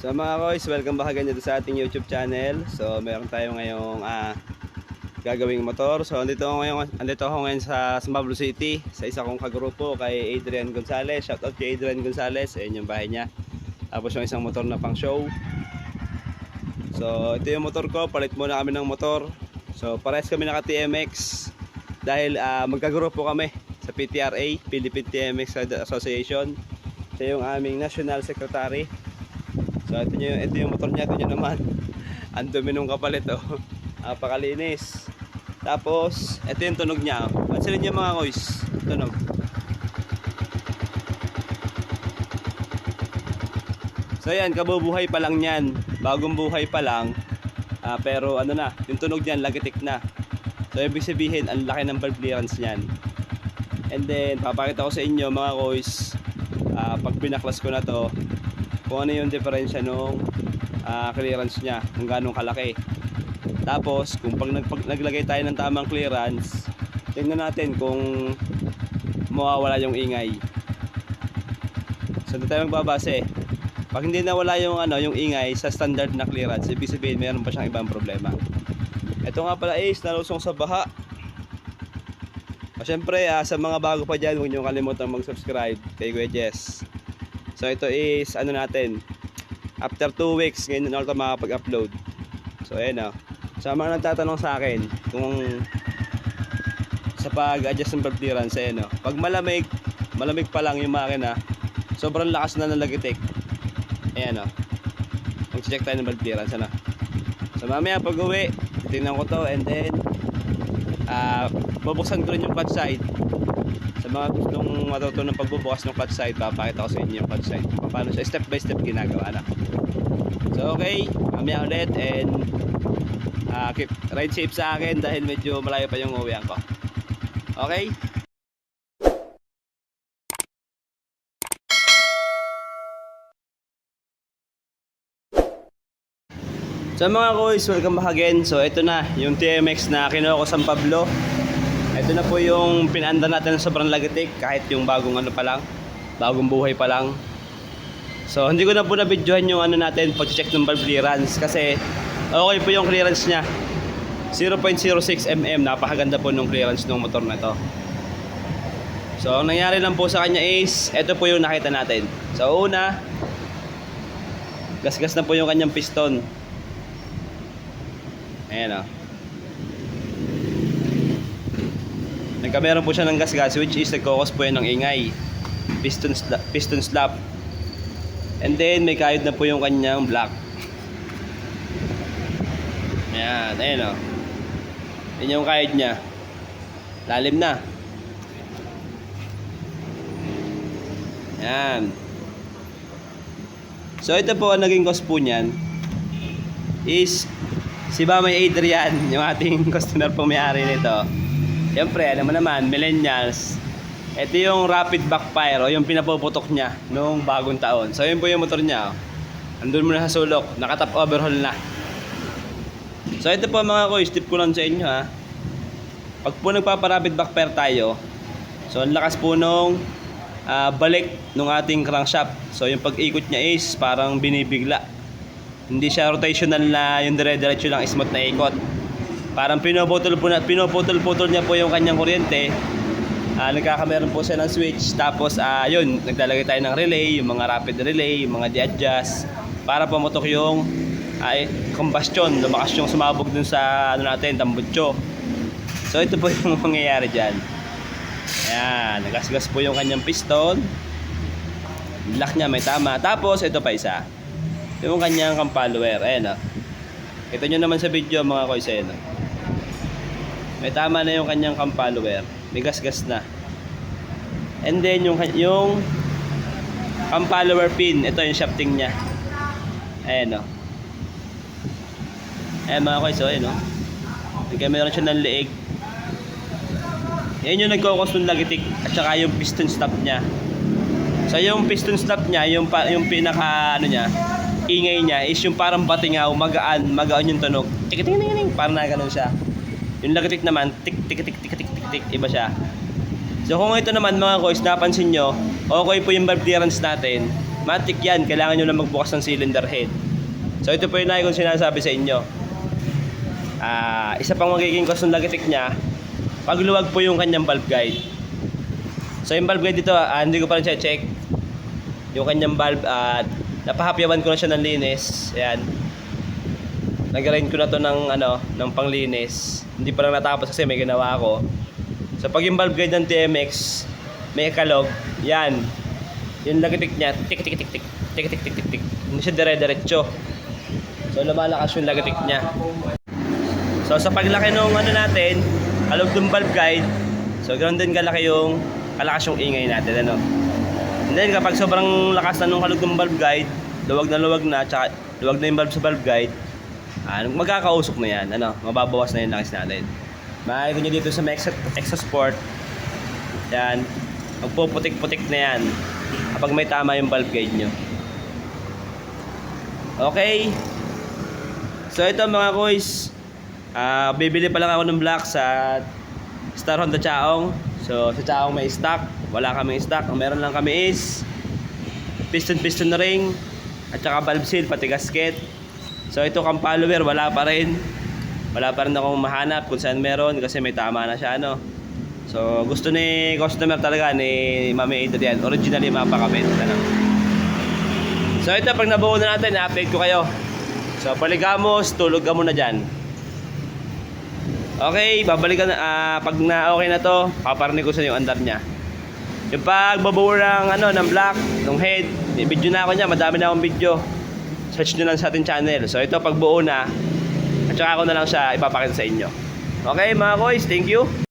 So mga koys, welcome back again dito sa ating YouTube channel. So meron tayo ngayong ah, gagawing motor. So andito ako ngayon, andito ako ngayon sa Smablo City sa isa kong kagrupo kay Adrian Gonzales. Shout out kay Adrian Gonzales, ayun yung bahay niya. Tapos yung isang motor na pang show. So ito yung motor ko, palit muna kami ng motor. So parehas kami naka TMX dahil ah, magkagrupo kami sa PTRA, Philippine TMX Association. Siya yung aming national secretary. So ito yung, ito yung motor niya, ito nyo naman. Ang dumi nung kapalit oh. Napakalinis. Tapos, ito yung tunog niya. Pansinin niyo mga koys. Tunog. So yan, kabubuhay pa lang yan. Bagong buhay pa lang. Ah, pero ano na, yung tunog niyan, lagitik na. So ibig sabihin, ang laki ng valve clearance niyan. And then, papakita ko sa inyo mga koys, ah, pag binaklas ko na to, kung ano yung diferensya nung ah, clearance niya, kung ganong kalaki. Tapos, kung pag naglagay tayo ng tamang clearance, tingnan natin kung mawawala yung ingay. So, doon tayo magbabase. Pag hindi nawala yung ano, yung ingay sa standard na clearance, ibig sabihin mayroon pa siyang ibang problema. Ito nga pala is nalusong sa baha. O syempre, ah, sa mga bago pa dyan, huwag niyo kalimutan mag-subscribe kay Kuya Jess. So ito is ano natin after 2 weeks ngayon na ako makapag-upload. So ayan o. Sa mga nagtatanong sa akin kung sa pag-adjust ng valve ayan o. Pag malamig, malamig pa lang yung makina, sobrang lakas na ng lagitik. Ayan o. Mag-check tayo ng valve clearance ano. So mamaya pag uwi, tingnan ko to and then ah bubuksan ko rin yung clutch side sa mga ng pagbubukas ng clutch side, papakita ko sa inyo yung clutch side. Paano siya step by step ginagawa na. So okay, mamaya ulit and ah, keep ride safe sa akin dahil medyo malayo pa yung uwian ko. Okay? So mga koys, welcome back again. So ito na, yung TMX na kinuha ko San Pablo. Ito na po yung pinanda natin ng sobrang lagitik kahit yung bagong ano pa lang, bagong buhay pa lang. So hindi ko na po na-videohan yung ano natin pag-check ng valve clearance kasi okay po yung clearance niya. 0.06 mm, napakaganda po nung clearance ng motor na to. So ang nangyari lang po sa kanya is, ito po yung nakita natin. So una, gasgas na po yung kanyang piston. Ayan o. Nagkameron po siya ng gas-gas which is nagkakos po yan ng ingay. Piston, sla- piston slap. And then may kayod na po yung kanyang block. Ayan, ayan o. Yan yung kayod niya. Lalim na. Ayan. So ito po ang naging cause po niyan is si Mamay Adrian, yung ating customer po may-ari nito. Siyempre, alam mo naman, millennials, ito yung rapid backfire o yung pinapuputok niya noong bagong taon. So, yun po yung motor niya. Oh. Andun muna sa sulok, nakatap overhaul na. So, ito po mga koys, tip ko lang sa inyo ha. Pag po nagpaparapid backfire tayo, so ang lakas po nung ah, balik ng ating crankshaft. So, yung pag-ikot niya is parang binibigla. Hindi siya rotational na yung dire-diretso lang smooth na ikot. Parang pinuputol po na pinuputol-putol niya po yung kanyang kuryente. Ah, nagkakameron po siya ng switch tapos ah yun, naglalagay tayo ng relay, yung mga rapid relay, yung mga di-adjust para pumutok yung ay combustion, lumakas yung sumabog dun sa ano natin, tambutso. So ito po yung mangyayari diyan. Ayan, nagasgas po yung kanyang piston. Lock niya may tama. Tapos ito pa isa yung kanyang follower. Ayan o. Kita nyo naman sa video mga koys. May tama na yung kanyang cam follower. May gas-gas na. And then yung, yung cam follower pin. Ito yung shafting niya. Ayan o. Ayan mga koys. Ayan o. Kaya meron siya ng leeg. Yan yung nagkakos ng lagitik at saka yung piston stop niya. So yung piston stop niya, yung yung pinaka ano niya, ingay niya is yung parang batingaw, magaan, magaan yung tunog. Tik tik tik tik, parang na ganun siya. Yung lagitik naman, tik tik tik tik tik tik tik, iba siya. So kung ito naman mga guys, napansin nyo, okay po yung valve clearance natin. matik yan. Kailangan nyo lang magbukas ng cylinder head. So ito po yung lagi kong sinasabi sa inyo. Ah, isa pang magiging cost ng Logitech niya, pagluwag po yung kanyang valve guide. So yung valve guide dito, ah, hindi ko pa rin siya check. Yung kanyang valve at napahapyawan ko na siya ng linis. Ayan. Nag-grind ko na to ng ano, ng panglinis. Hindi pa lang natapos kasi may ginawa ako. Sa so, pag involve guide ng TMX, may ekalog, yan. Yung lagitik niya, tik tik tik tik, tik tik tik tik tik. Hindi siya dire-diretso. So lumalakas yung lagitik niya. So sa paglaki nung ano natin, kalog ng valve guide, so ganoon din kalaki yung kalakas yung ingay natin ano. And then kapag sobrang lakas na nung kalog ng valve guide, luwag na luwag na, tsaka luwag na yung valve sa valve guide, ah, magkakausok na yan, ano, mababawas na yung lakas natin. Makikita nyo dito sa may Exo, Exo Sport, yan, magpuputik-putik na yan kapag may tama yung valve guide nyo. Okay. So ito mga boys, ah bibili pa lang ako ng block sa Star Honda Chaong. So sa Chaong may stock, wala kaming stock. Ang meron lang kami is piston piston ring at saka valve seal pati gasket. So ito kang follower wala pa rin. Wala pa rin akong mahanap kung saan meron kasi may tama na siya ano. So gusto ni customer talaga ni Mami Adrian, originally mapakabit ano. So ito pag nabuo na natin, i-update ko kayo. So paligamos, tulog ka muna dyan. Okay, babalikan na, ah, pag na okay na to, paparni ko sa yung andar niya. Yung pagbabuo ng, ano, ng black, ng head, video na ako niya, madami na akong video. Search nyo lang sa ating channel. So ito, pagbuo na, at saka ako na lang siya ipapakita sa inyo. Okay mga boys, thank you.